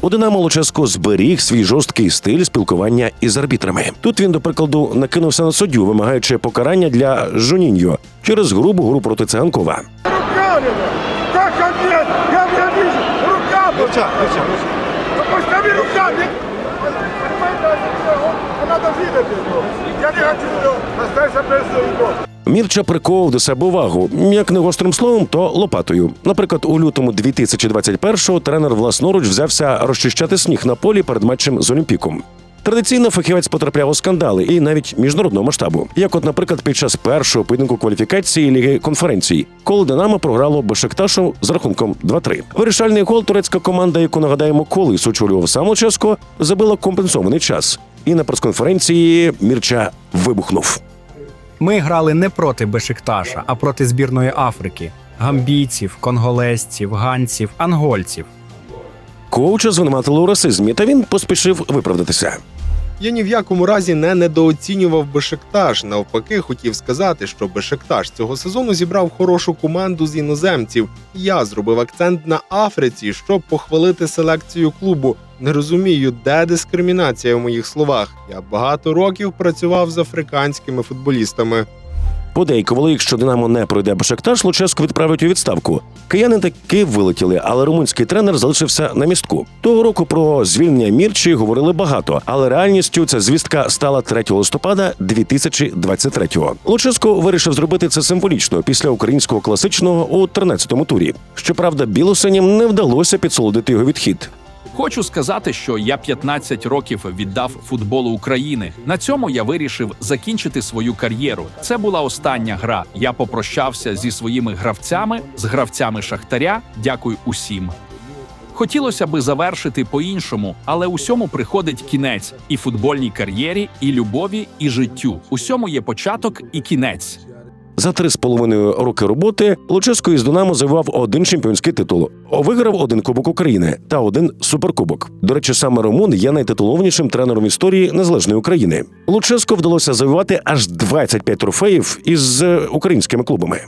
У Динамо Луческо зберіг свій жорсткий стиль спілкування із арбітрами. Тут він, до прикладу, накинувся на суддю, вимагаючи покарання для Жоніньо через грубу гру проти циганкова. Я. Ну. Я не хочу остаться без его. Мірча приковував до себе увагу, як не гострим словом, то лопатою. Наприклад, у лютому 2021-го тренер власноруч взявся розчищати сніг на полі перед матчем з Олімпіком. Традиційно фахівець потрапляв у скандали і навіть міжнародного масштабу, як, от, наприклад, під час першого поєдинку кваліфікації ліги конференцій, коли Динамо програло Бешикташу з рахунком 2-3. Вирішальний гол турецька команда, яку нагадаємо, колись очолював сам забила компенсований час. І на прес-конференції Мірча вибухнув. Ми грали не проти Бешикташа, а проти збірної Африки, гамбійців, конголезців, ганців, ангольців. Коуча звинуватили у расизмі, та він поспішив виправдатися. Я ні в якому разі не недооцінював Бешикташ. Навпаки, хотів сказати, що Бешикташ цього сезону зібрав хорошу команду з іноземців. Я зробив акцент на Африці, щоб похвалити селекцію клубу. Не розумію, де дискримінація в моїх словах. Я багато років працював з африканськими футболістами. Подейкували, якщо Динамо не пройде Бешикташ, Луческо відправить у відставку. Кияни таки вилетіли, але румунський тренер залишився на містку. Того року про звільнення Мірчі говорили багато, але реальністю ця звістка стала 3 листопада 2023-го. Луческо вирішив зробити це символічно після українського класичного у 13-му турі. Щоправда, білосинім не вдалося підсолодити його відхід. Хочу сказати, що я 15 років віддав футболу України. На цьому я вирішив закінчити свою кар'єру. Це була остання гра. Я попрощався зі своїми гравцями, з гравцями Шахтаря. Дякую усім. Хотілося би завершити по-іншому, але усьому приходить кінець і футбольній кар'єрі, і любові, і життю. Усьому є початок і кінець. За три з половиною роки роботи Луческо із Динамо завивав один чемпіонський титул, виграв один Кубок України та один суперкубок. До речі, саме Румун є найтитулованішим тренером історії незалежної України. Луческо вдалося завивати аж 25 трофеїв із е, українськими клубами.